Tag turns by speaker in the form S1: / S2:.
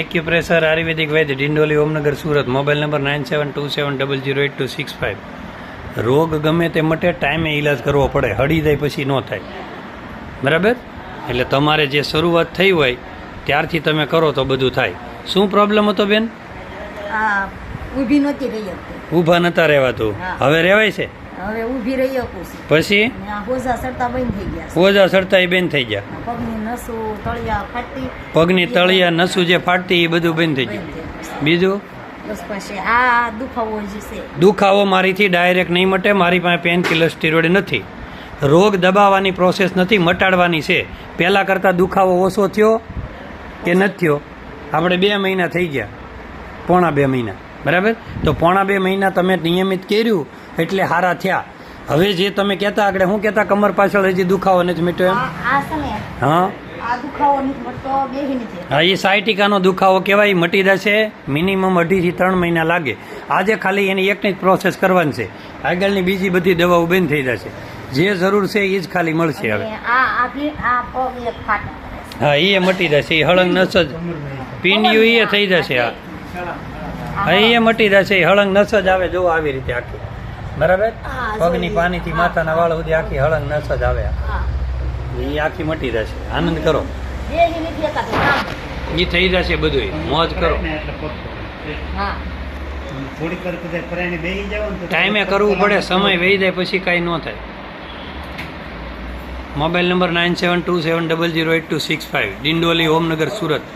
S1: Acupressure આયુર્વેદિક વૈદ્ય Dindoli Omnagar Surat mobile number nine seven two seven double zero eight two six five. રોગ ગમે તે માટે ટાઈમે ઈલાજ કરવો પડે. હળી જાય પછી ન થાય. બરાબર? એટલે તમારે જે શરૂઆત થઈ હોય ત્યારથી તમે કરો તો બધું થાય. શું પ્રોબ્લેમ હતો બેન?
S2: ઊભી નહોતી રહી
S1: ઊભા નતા રહેવાતું. હવે રહેવાય છે?
S2: હવે ઊભી રહી શકું છું.
S1: પછી?
S2: હોજા સરતા બંધ થઈ ગયા
S1: હોજા સડતા એ બેન થઈ ગયા.
S2: પગની નસું તળિયા ફાટી
S1: પગની તળિયા નસું જે ફાટતી એ બધું બંધ થઈ ગયું. બીજું?
S2: આ દુખાવો છે.
S1: દુખાવો મારીથી ડાયરેક્ટ નહીં મટે મારી પાસે પેન કિલર સ્ટીરોઇડ નથી. રોગ દબાવવાની પ્રોસેસ નથી મટાડવાની છે. પહેલાં કરતાં દુખાવો ઓછો થયો કે નથી થયો? આપણે બે મહિના થઈ ગયા. પોણા બે મહિના. બરાબર? તો પોણા બે મહિના તમે નિયમિત કર્યું એટલે હારા થયા. હવે જે તમે કહેતા આગળ શું કહેતા કમર પાછળ હજી દુખાવો નથી મીઠો એમ? હા હા? એ સાયટિકાનો દુખાવો કહેવાય મટી જશે મિનિમમ અઢીથી ત્રણ મહિના લાગે. આજે ખાલી એની એકની જ પ્રોસેસ કરવાની છે. આગળની બીજી બધી દવાઓ બંધ થઈ જશે. જે જરૂર છે એ જ ખાલી મળશે હવે. હા એ મટી જશે એ હળંગ નસ જ. પીંડિયું એ થઈ જશે હા. હા એ મટી જશે હળંગ નસ જ આવે જો આવી રીતે આખી. બરાબર? પગની
S2: હા.
S1: માથાના વાળ સુધી આખી હળંગ નસ જ આવે.
S2: હા.
S1: એ આખી મટી જશે આનંદ કરો. એ થઈ જશે બધું મોજ કરો. ટાઈમે કરવું પડે સમય વહી જાય પછી કાંઈ ન થાય. Mobile number nine seven two seven double zero eight two six five Dindoli Omnagar Surat.